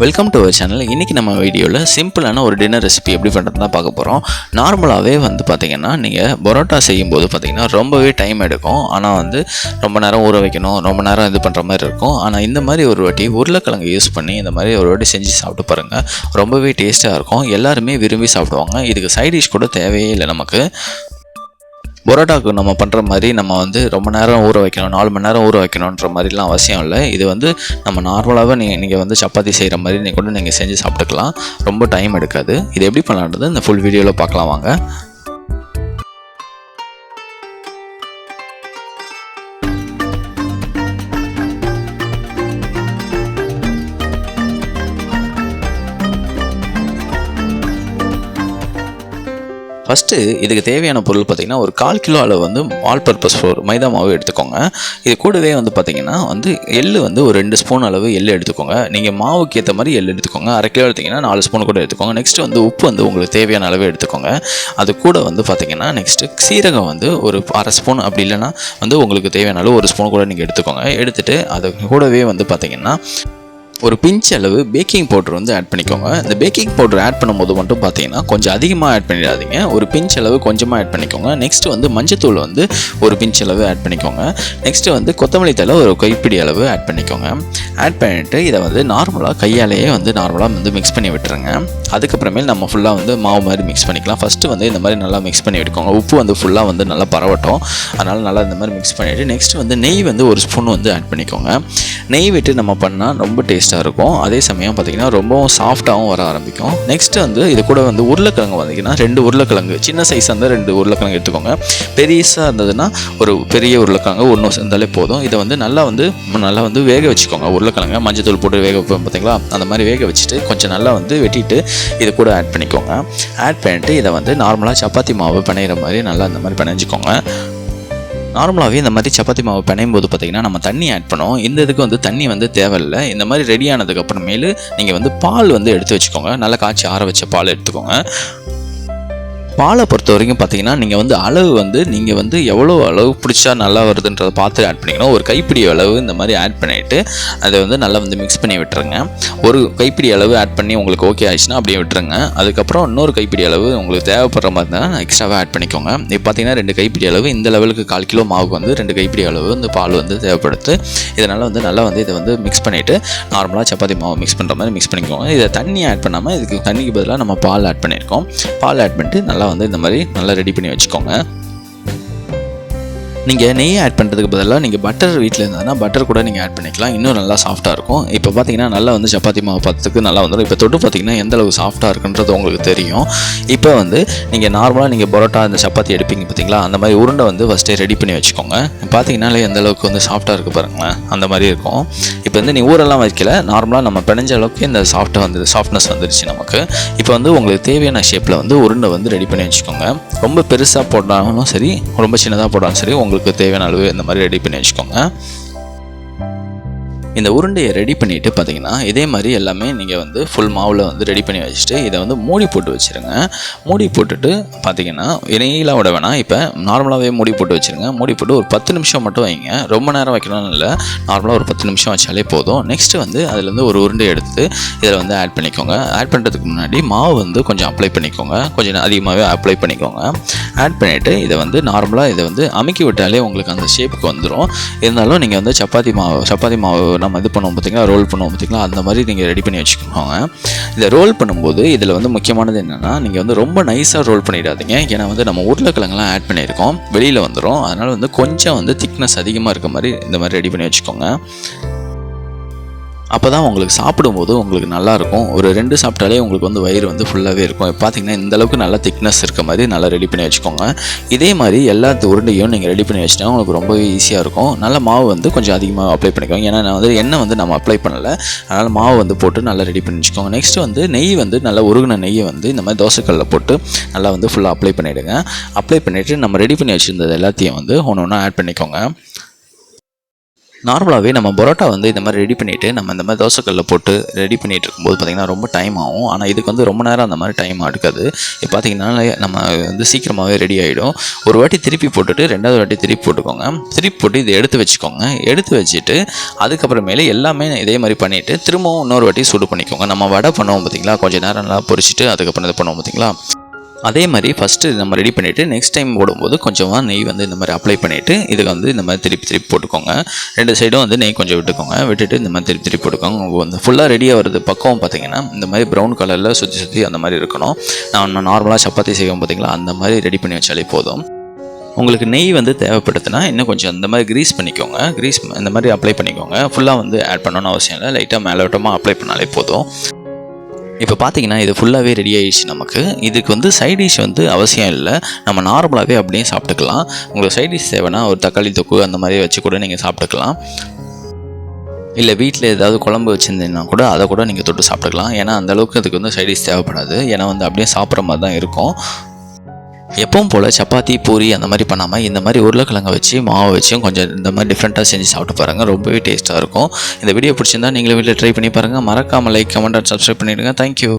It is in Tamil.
வெல்கம் டு அவர் சேனல் இன்றைக்கி நம்ம வீடியோவில் சிம்பிளான ஒரு டின்னர் ரெசிபி எப்படி பண்ணுறது தான் பார்க்க போகிறோம் நார்மலாகவே வந்து பார்த்திங்கன்னா நீங்கள் பரோட்டா செய்யும்போது பார்த்திங்கன்னா ரொம்பவே டைம் எடுக்கும். ஆனால் வந்து ரொம்ப நேரம் ஊற வைக்கணும் ரொம்ப நேரம் இது பண்ணுற மாதிரி இருக்கும். ஆனால் இந்த மாதிரி ஒரு வாட்டி உருளைக்கிழங்கு யூஸ் பண்ணி இந்த மாதிரி ஒரு வாட்டி செஞ்சு சாப்பிட்டு பாருங்கள் ரொம்பவே டேஸ்ட்டாக இருக்கும். எல்லாருமே விரும்பி சாப்பிடுவாங்க. இதுக்கு சைட் டிஷ் கூட தேவையே இல்லை நமக்கு. பரோட்டாவுக்கு நம்ம பண்ணுற மாதிரி நம்ம வந்து ரொம்ப நேரம் ஊற வைக்கணும் நாலு மணி நேரம் ஊற வைக்கணுன்ற மாதிரிலாம் அவசியம் இல்லை. இது வந்து நம்ம நார்மலாகவே நீங்கள் நீங்கள் வந்து சப்பாத்தி செய்கிற மாதிரி நீங்கள் கூட நீங்கள் செஞ்சு சாப்பிட்டுக்கலாம். ரொம்ப டைம் எடுக்காது. இது எப்படி பண்ணலான்றது இந்த ஃபுல் வீடியோவில் பார்க்கலாம் வாங்க. ஃபஸ்ட்டு இதுக்கு தேவையான பொருள் பார்த்திங்கன்னா ஒரு கால் கிலோ அளவு வந்து ஆல் பர்பஸ் ஃப்ளோர் மைதா மாவு எடுத்துக்கோங்க. இது கூடவே வந்து பார்த்திங்கன்னா வந்து எள்ளு வந்து ஒரு ரெண்டு ஸ்பூன் அளவு எள்ளு எடுத்துக்கோங்க. நீங்கள் மாவுக்கு ஏற்ற மாதிரி எள்ளு எடுத்துக்கோங்க. அரை கிலோ எடுத்திங்கன்னா நாலு ஸ்பூன் கூட எடுத்துக்கோங்க. நெக்ஸ்ட் வந்து உப்பு வந்து உங்களுக்கு தேவையான அளவு எடுத்துக்கோங்க. அது கூட வந்து பார்த்திங்கன்னா நெக்ஸ்ட்டு சீரகம் வந்து ஒரு அரை ஸ்பூன் அப்படி இல்லைன்னா வந்து உங்களுக்கு தேவையான அளவு ஒரு ஸ்பூன் கூட நீங்கள் எடுத்துக்கோங்க. எடுத்துகிட்டு அது கூடவே வந்து பார்த்திங்கன்னா ஒரு பிஞ்ச் அளவு பேக்கிங் பவுடர் வந்து ஆட் பண்ணிக்கோங்க. இந்த பேக்கிங் பவுடர் ஆட் பண்ணும்போது மட்டும் பார்த்தீங்கன்னா கொஞ்சம் அதிகமாக ஆட் பண்ணிடாதீங்க. ஒரு பிஞ்ச் அளவு கொஞ்சமாக ஆட் பண்ணிக்கோங்க. நெக்ஸ்ட் வந்து மஞ்சத்தூள் வந்து ஒரு பிஞ்ச் அளவு ஆட் பண்ணிக்கோங்க. நெக்ஸ்ட் வந்து கொத்தமல்லி தலை ஒரு கைப்பிடி அளவு ஆட் பண்ணிக்கோங்க. ஆட் பண்ணிவிட்டு இதை வந்து நார்மலாக கையாலேயே வந்து நார்மலாக வந்து மிக்ஸ் பண்ணி விட்டுருங்க. அதுக்கப்புறமேல் நம்ம ஃபுல்லாக வந்து மாவு மாதிரி மிக்ஸ் பண்ணிக்கலாம். ஃபஸ்ட்டு வந்து இந்த மாதிரி நல்லா மிக்ஸ் பண்ணி விட்டுக்கோங்க உப்பு வந்து ஃபுல்லாக வந்து நல்லா பரவட்டும். அதனால் நல்லா இந்த மாதிரி மிக்ஸ் பண்ணிவிட்டு நெக்ஸ்ட் வந்து நெய் வந்து ஒரு ஸ்பூன் வந்து ஆட் பண்ணிக்கோங்க. நெய் விட்டு நம்ம பண்ணால் ரொம்ப டேஸ்ட் டேஸ்ட்டாக இருக்கும். அதே சமயம் பார்த்திங்கன்னா ரொம்பவும் சாஃப்டாகவும் வர ஆரம்பிக்கும். நெக்ஸ்ட் வந்து இது கூட வந்து உருளைக்கிழங்கு வந்தீங்கன்னா ரெண்டு உருளைக்கிழங்கு. சின்ன சைஸ் வந்து ரெண்டு உருளைக்கிழங்கு எடுத்துக்கோங்க. பெருசாக இருந்ததுன்னா ஒரு பெரிய உருளைக்கிழங்கு ஒன்று இருந்தாலே போதும். இதை வந்து நல்லா வந்து நல்லா வந்து வேக வச்சுக்கோங்க. உருளைக்கிழங்கு மஞ்சத்தூள் போட்டு வேக வைப்போம் பார்த்தீங்களா அந்த மாதிரி வேக வச்சுட்டு கொஞ்சம் நல்லா வந்து வெட்டிட்டு இது கூட ஆட் பண்ணிக்கோங்க. ஆட் பண்ணிட்டு இதை வந்து நார்மலாக சப்பாத்தி மாவு பிணையிற மாதிரி நல்லா இந்த மாதிரி பிணைஞ்சிக்கோங்க. நார்மலாகவே இந்த மாதிரி சப்பாத்தி மாவு பிணையும் போது பார்த்தீங்கன்னா நம்ம தண்ணி ஆட் பண்ணுவோம் இந்த இதுக்கு வந்து தண்ணி வந்து தேவையில்லை. இந்த மாதிரி ரெடி ஆனதுக்கு அப்புறமேலு நீங்கள் வந்து பால் வந்து எடுத்து வச்சுக்கோங்க. நல்லா காய்ச்சி ஆற வச்ச பால் எடுத்துக்கோங்க. பாலை பொறுத்த வரைக்கும் பார்த்தீங்கன்னா நீங்கள் வந்து அளவு வந்து நீங்கள் வந்து எவ்வளோ அளவு பிடிச்சா நல்லா வருதுன்றதை பார்த்து ஆட் பண்ணிக்கணும். ஒரு கைப்பிடி அளவு இந்த மாதிரி ஆட் பண்ணிவிட்டு அதை வந்து நல்லா வந்து மிக்ஸ் பண்ணி விட்டுருங்க. ஒரு கைப்பிடி அளவு ஆட் பண்ணி உங்களுக்கு ஓகே ஆயிடுச்சுன்னா அப்படியே விட்டுருங்க. அதுக்கப்புறம் இன்னொரு கைப்பிடி அளவு உங்களுக்கு தேவைப்படுற மாதிரி தான் எக்ஸ்ட்ராவாக ஆட் பண்ணிக்கோங்க. இப்போ பார்த்தீங்கன்னா ரெண்டு கைப்பிடி அளவு இந்த லெவலுக்கு கால் கிலோ மாவுக்கு வந்து ரெண்டு கைப்பிடி அளவு வந்து பால் வந்து தேவைப்படுது. இதனால் வந்து நல்லா வந்து இதை வந்து மிக்ஸ் பண்ணிவிட்டு நார்மலாக சப்பாத்தி மாவு மிக்ஸ் பண்ணுற மாதிரி மிக்ஸ் பண்ணிக்கோங்க. இதை தண்ணி ஆட் பண்ணாமல் இதுக்கு தண்ணிக்கு பதிலாக நம்ம பால் ஆட் பண்ணியிருக்கோம் பால் ஆட் பண்ணிட்டு நல்லா வந்து இந்த மாதிரி நல்லா ரெடி பண்ணி வச்சுக்கோங்க. நீங்கள் நெய் ஆட் பண்ணுறதுக்கு பதிலாக நீங்கள் பட்டர் வீட்டில் இருந்ததுன்னா பட்டர் கூட நீங்கள் ஆட் பண்ணிக்கலாம். இன்னும் நல்லா சாஃப்ட்டாக இருக்கும். இப்போ பார்த்தீங்கன்னா நல்லா வந்து சப்பாத்தி மாவு பார்த்துக்கு நல்லா வந்துடும் இப்போ தொட்டு பார்த்தீங்கன்னா எந்த அளவு சாஃப்ட்டாக இருக்குன்றது உங்களுக்கு தெரியும். இப்போ வந்து நீங்கள் நார்மலாக நீங்கள் பரோட்டா அந்த சப்பாத்தி எடுப்பீங்க பார்த்தீங்களா அந்த மாதிரி உருண்டை வந்து ஃபஸ்ட்டே ரெடி பண்ணி வச்சுக்கோங்க. பார்த்தீங்கன்னாலே எந்த அளவுக்கு வந்து சாஃப்ட்டாக இருக்குது பாருங்களேன். அந்த மாதிரி இருக்கும். இப்போ வந்து நீ ஊரெல்லாம் வைக்கல. நார்மலாக நம்ம பிணைஞ்ச அளவுக்கு இந்த சாஃப்ட்டாக வந்து சாஃப்ட்னஸ் வந்துருச்சு நமக்கு. இப்போ வந்து உங்களுக்கு தேவையான ஷேப்பில் வந்து உருண்டை வந்து ரெடி பண்ணி வச்சுக்கோங்க. ரொம்ப பெருசாக போட்டாலும் சரி ரொம்ப சின்னதாக போட்டாலும் சரி உங்களுக்கு தேவையான அளவு இந்த மாதிரி ரெடி பண்ணி வச்சுக்கோங்க. இந்த உருண்டையை ரெடி பண்ணிவிட்டு பார்த்தீங்கன்னா இதே மாதிரி எல்லாமே நீங்கள் வந்து ஃபுல் மாவில் வந்து ரெடி பண்ணி வச்சுட்டு இதை வந்து மூடி போட்டு வச்சுருங்க. மூடி போட்டுட்டு பார்த்தீங்கன்னா இணையிலாம் விட வேணாம். இப்போ நார்மலாகவே மூடி போட்டு வச்சுருங்க. மூடி போட்டு ஒரு பத்து நிமிஷம் மட்டும் வைங்க. ரொம்ப நேரம் வைக்கணும்னு இல்லை. நார்மலாக ஒரு பத்து நிமிஷம் வச்சாலே போதும். நெக்ஸ்ட்டு வந்து அதுலேருந்து ஒரு உருண்டை எடுத்து இதில் வந்து ஆட் பண்ணிக்கோங்க. ஆட் பண்ணுறதுக்கு முன்னாடி மாவு வந்து கொஞ்சம் அப்ளை பண்ணிக்கோங்க. கொஞ்சம் அதிகமாகவே அப்ளை பண்ணிக்கோங்க. ஆட் பண்ணிவிட்டு இதை வந்து நார்மலாக இதை வந்து அமுக்கி விட்டாலே உங்களுக்கு அந்த ஷேப்புக்கு வந்துடும் இருந்தாலும் நீங்கள் வந்து சப்பாத்தி மாவு சப்பாத்தி மாவு நம்ம இது பண்ணுவோம் பார்த்தீங்கன்னா ரோல் பண்ணுவோம் பார்த்தீங்களா? அந்த மாதிரி நீங்கள் ரெடி பண்ணி வச்சுக்கோங்க. இதை ரோல் பண்ணும்போது இதில் வந்து முக்கியமானது என்னென்னா நீங்கள் வந்து ரொம்ப நைஸாக ரோல் பண்ணிடாதீங்க. ஏன்னா வந்து நம்ம உருளைக்கிழங்குலாம் ஆட் பண்ணியிருக்கோம். வெளியில் வந்துடும் அதனால் வந்து கொஞ்சம் வந்து திக்னஸ் அதிகமாக இருக்க மாதிரி இந்த மாதிரி ரெடி பண்ணி வச்சுக்கோங்க. அப்போ தான் உங்களுக்கு சாப்பிடும்போது உங்களுக்கு நல்லாயிருக்கும் ஒரு ரெண்டு சாப்பிட்டாலே உங்களுக்கு வந்து வயிறு வந்து ஃபுல்லாகவே இருக்கும். இப்போ பார்த்தீங்கன்னா இந்த அளவுக்கு நல்லா திக்னஸ் இருக்க மாதிரி நல்லா ரெடி பண்ணி வச்சுக்கோங்க. இதே மாதிரி எல்லா உருண்டையும் நீங்கள் ரெடி பண்ணி வச்சுட்டா உங்களுக்கு ரொம்பவே ஈஸியாக இருக்கும். நல்ல மாவு வந்து கொஞ்சம் அதிகமாக அப்ளை பண்ணிக்கோங்க. ஏன்னா நான் வந்து எண்ணெய் வந்து நம்ம அப்ளை பண்ணலை. அதனால் மாவு வந்து போட்டு நல்லா ரெடி பண்ணி வச்சுக்கோங்க. நெக்ஸ்ட் வந்து நெய் வந்து நல்லா உருகின நெய்யை வந்து இந்த மாதிரி தோசைக்கல்லில் போட்டு நல்லா வந்து ஃபுல்லாக அப்ளை பண்ணிவிடுங்க அப்ளை பண்ணிவிட்டு நம்ம ரெடி பண்ணி வச்சுருந்தது எல்லாத்தையும் வந்து ஒன்று ஒன்றா ஆட் பண்ணிக்கோங்க. நார்மலாகவே நம்ம பரோட்டா வந்து இந்த மாதிரி ரெடி பண்ணிவிட்டு நம்ம இந்த மாதிரி தோசைக்கல்லில் போட்டு ரெடி பண்ணிட்டு இருக்கும்போது பார்த்திங்கன்னா ரொம்ப டைம் ஆகும். ஆனால் இதுக்கு வந்து ரொம்ப நேரம் அந்த மாதிரி டைம் எடுக்காது. இப்போ பார்த்திங்கனாலே நம்ம வந்து சீக்கிரமாகவே ரெடி ஆகிடும் ஒரு வாட்டி திருப்பி போட்டுட்டு ரெண்டாவது வாட்டி திருப்பி போட்டுக்கோங்க. திருப்பி போட்டு இதை எடுத்து வச்சுக்கோங்க. எடுத்து வச்சுட்டு அதுக்கப்புறமேலே எல்லாமே இதே மாதிரி பண்ணிவிட்டு திரும்பவும் இன்னொரு வாட்டி சூடு பண்ணிக்கோங்க. நம்ம வடை பண்ணுவோம் பார்த்தீங்களா கொஞ்சம் நேரம் நல்லா பொரிச்சிட்டு அதுக்கப்புறம் இது பண்ணுவோம் பார்த்தீங்களா அதே மாதிரி ஃபஸ்ட்டு நம்ம ரெடி பண்ணிவிட்டு நெக்ஸ்ட் டைம் போடும்போது கொஞ்சமாக நெய் வந்து இந்த மாதிரி அப்ளை பண்ணிவிட்டு இதுக்கு வந்து இந்த மாதிரி திருப்பி திருப்பி போட்டுக்கோங்க. ரெண்டு சைடும் வந்து நெய் கொஞ்சம் விட்டுக்கோங்க. விட்டுட்டு இந்த மாதிரி திருப்பி திருப்பி போட்டுக்கோங்க. வந்து ஃபுல்லாக ரெடியாக வருது பக்கம் பார்த்தீங்கன்னா இந்த மாதிரி ப்ரௌன் கலரில் சுற்றி சுற்றி அந்த மாதிரி இருக்கணும். நான் நார்மலாக சப்பாத்தி செய்வோம் பார்த்தீங்களா அந்த மாதிரி ரெடி பண்ணி வச்சாலே போதும். உங்களுக்கு நெய் வந்து தேவைப்படுதுன்னா இன்னும் கொஞ்சம் இந்த மாதிரி க்ரீஸ் பண்ணிக்கோங்க. க்ரீஸ் இந்த மாதிரி அப்ளை பண்ணிக்கோங்க. ஃபுல்லாக வந்து ஆட் பண்ணணும்னு அவசியம் இல்லை. லைட்டாக மேலோட்டமாக அப்ளை பண்ணாலே போதும். இப்போ பார்த்தீங்கன்னா இது ஃபுல்லாகவே ரெடி ஆயிடுச்சு நமக்கு. இதுக்கு வந்து சைட் டிஷ் வந்து அவசியம் இல்லை. நம்ம நார்மலாகவே அப்படியே சாப்பிட்டுக்கலாம். உங்களுக்கு சைட் டிஷ் தேவைன்னா ஒரு தக்காளி தொக்கு அந்த மாதிரி வச்சு கூட நீங்கள் சாப்பிட்டுக்கலாம். இல்லை வீட்டில் ஏதாவது குழம்பு வச்சுருந்தீங்கன்னா கூட அதை கூட நீங்கள் தொட்டு சாப்பிட்டுக்கலாம். ஏன்னா அந்தளவுக்கு அதுக்கு வந்து சைட் டிஷ் தேவைப்படாது. ஏன்னா வந்து அப்படியே சாப்பிட்ற மாதிரி தான் இருக்கும். எப்பவும் போல் சப்பாத்தி பூரி அந்த மாதிரி பண்ணாமல் இந்த மாதிரி உருளைக்கிழங்க வச்சு மாவு வச்சும் கொஞ்சம் இந்த மாதிரி டிஃப்ரெண்ட்டாக செஞ்சு சாப்பிட்டு பாருங்கள் ரொம்பவே டேஸ்ட்டாக இருக்கும். இந்த வீடியோ பிடிச்சிருந்தா நீங்களும் வீட்டில் ட்ரை பண்ணி பாருங்கள் மறக்காமல் லைக் கமெண்ட் அண்ட் சப்ஸ்கிரைப் பண்ணிவிடுங்க தேங்க்யூ